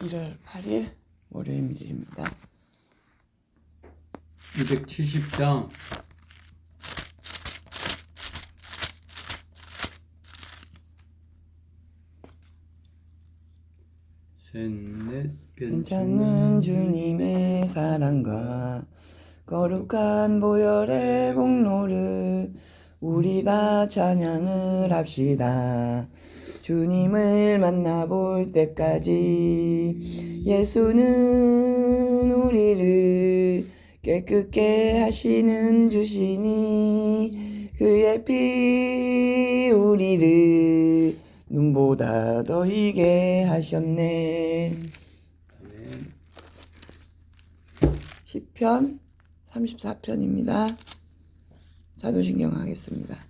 1월 8일 월요일입니다. 270장 셋넷 괜찮은 주님의 사랑과 거룩한 보혈의 공로를 우리 다 찬양을 합시다. 주님을 만나볼 때까지 예수는 우리를 깨끗게 하시는 주시니 그의 피 우리를 눈보다 더 이게 하셨네. 아멘 10편 34편입니다. 사도신경 하겠습니다.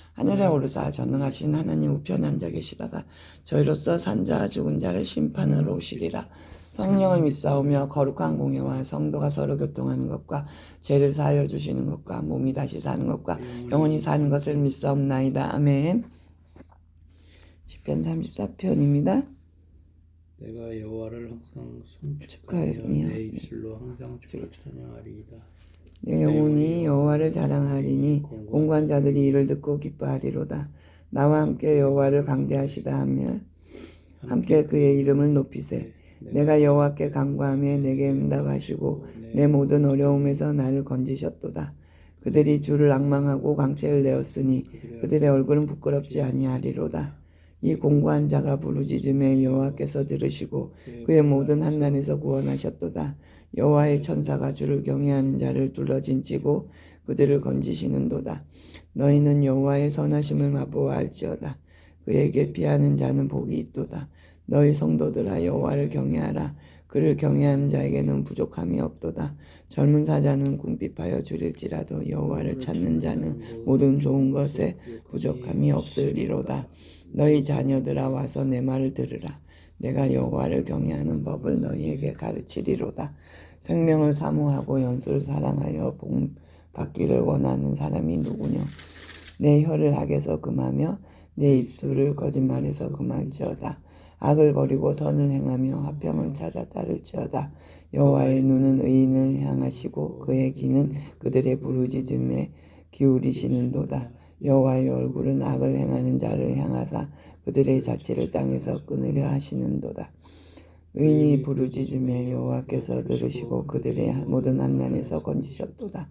하늘에 오르사 전능하신 하나님 우편에 앉아 계시다가 저희로서 산자 죽은 자를 심판하러 오시리라. 성령을 믿사오며 거룩한 공예와 성도가 서로 교통하는 것과 죄를 사하여 주시는 것과 몸이 다시 사는 것과 영원히 사는 것을 믿사옵나이다. 아멘. 10편 34편입니다. 내가 여호와를 항상 송축하며 내 입술로 항상 주를 찬양하리이다. 내 영혼이 여호와를 자랑하리니 공관자들이 이를 듣고 기뻐하리로다. 나와 함께 여호와를 강대하시다 하며 함께 그의 이름을 높이세. 내가 여호와께 간구하며 내게 응답하시고 내 모든 어려움에서 나를 건지셨도다. 그들이 주를 악망하고 강체를 내었으니 그들의 얼굴은 부끄럽지 아니하리로다. 이 공고한 자가 부르짖음에 여호와께서 들으시고 그의 모든 한난에서 구원하셨도다. 여호와의 천사가 주를 경외하는 자를 둘러진치고 그들을 건지시는도다. 너희는 여호와의 선하심을 맛보아 알지어다. 그에게 피하는 자는 복이 있도다. 너희 성도들아 여호와를 경외하라. 그를 경외하는 자에게는 부족함이 없도다. 젊은 사자는 궁핍하여 줄일지라도 여호와를 찾는 자는 모든 좋은 것에 부족함이 없으리로다. 너희 자녀들아 와서 내 말을 들으라. 내가 여호와를 경외하는 법을 너희에게 가르치리로다. 생명을 사모하고 연수를 사랑하여 복 받기를 원하는 사람이 누구냐? 내 혀를 악에서 금하며 내 입술을 거짓말에서 금할지어다. 악을 버리고 선을 행하며 화평을 찾아 따를지어다. 여호와의 눈은 의인을 향하시고 그의 귀는 그들의 부르짖음에 기울이시는도다. 여호와의 얼굴은 악을 행하는 자를 향하사 그들의 자취를 땅에서 끊으려 하시는도다. 의인이 부르짖음에 여호와께서 들으시고 그들의 모든 한난에서 건지셨도다.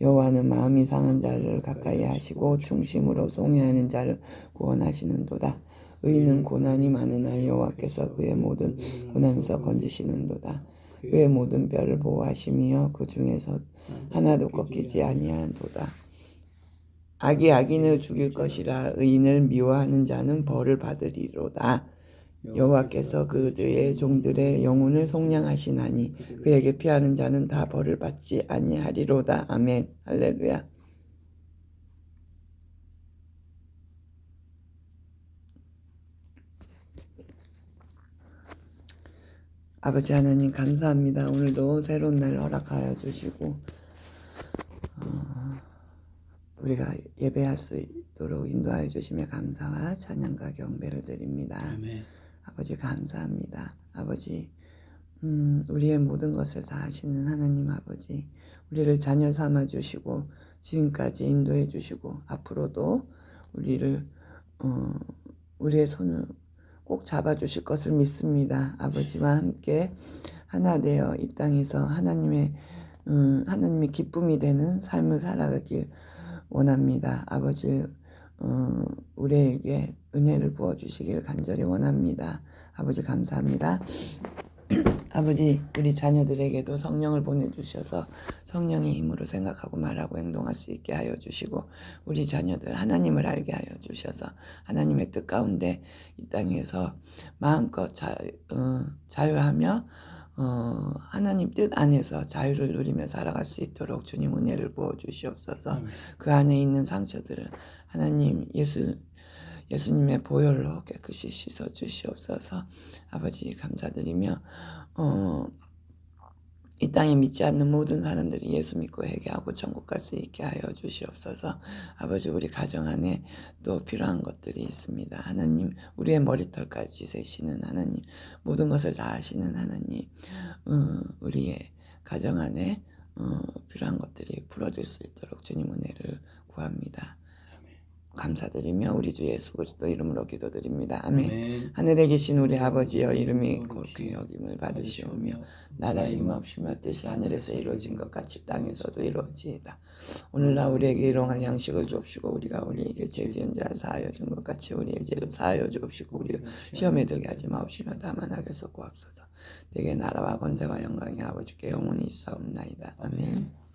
여호와는 마음이 상한 자를 가까이 하시고 중심으로 송해하는 자를 구원하시는도다. 의인은 고난이 많으나 여호와께서 그의 모든 고난에서 건지시는도다. 그의 모든 뼈를 보호하시며 그 중에서 하나도 꺾이지 아니하도다. 악이 악인을 죽일 것이라 의인을 미워하는 자는 벌을 받으리로다. 여호와께서 그들의 종들의 영혼을 속량하시나니 그에게 피하는 자는 다 벌을 받지 아니하리로다. 아멘. 할렐루야. 아버지 하나님 감사합니다. 오늘도 새로운 날 허락하여 주시고 어, 우리가 예배할 수 있도록 인도하여 주심에 감사와 찬양과 경배를 드립니다. 아멘 아버지 감사합니다. 아버지 음, 우리의 모든 것을 다 하시는 하나님 아버지 우리를 자녀 삼아 주시고 지금까지 인도해 주시고 앞으로도 우리를 어, 우리의 손을 꼭 잡아 주실 것을 믿습니다. 아버지와 함께 하나 되어 이 땅에서 하나님의 음, 하나님의 기쁨이 되는 삶을 살아가길 원합니다. 아버지 어, 우리에게 은혜를 부어 주시길 간절히 원합니다. 아버지 감사합니다. 아버지 우리 자녀들에게도 성령을 보내주셔서 성령의 힘으로 생각하고 말하고 행동할 수 있게 하여 주시고 우리 자녀들 하나님을 알게 하여 주셔서 하나님의 뜻 가운데 이 땅에서 마음껏 자, 어, 자유하며 어, 하나님 뜻 안에서 자유를 누리며 살아갈 수 있도록 주님 은혜를 부어 주시옵소서 그 안에 있는 상처들을 하나님 예수 예수님의 보혈로 깨끗이 씻어 주시옵소서. 아버지 감사드리며 어, 이 땅에 믿지 않는 모든 사람들이 예수 믿고 회개하고 천국 갈 수 있게 하여 주시옵소서. 아버지 우리 가정 안에 또 필요한 것들이 있습니다. 하나님 우리의 머리털까지 세시는 하나님 모든 것을 다 아시는 하나님 어, 우리의 가정 안에 어, 필요한 것들이 풀어줄 수 있도록 주님 은혜를 구합니다. 감사드리며 우리 주 예수 그리스도 이름으로 기도드립니다. 아멘. 아멘. 하늘에 계신 우리 아버지여 이름이 옳게 여김을 받으시오며 나라의 임없이며 뜻이 하늘에서 이루어진 것 같이 땅에서도 이루어지이다. 오늘날 우리에게 일용할 양식을 주옵시고 우리가 우리에게 죄 지은 자를 사하여 준 것 같이 우리의 죄를 사하여 주옵시고 우리가 시험에 들게 하지 마옵시며 다만 악에서 구합소서. 내게 나라와 권세와 영광이 아버지께 영원히 있사옵나이다. 아멘.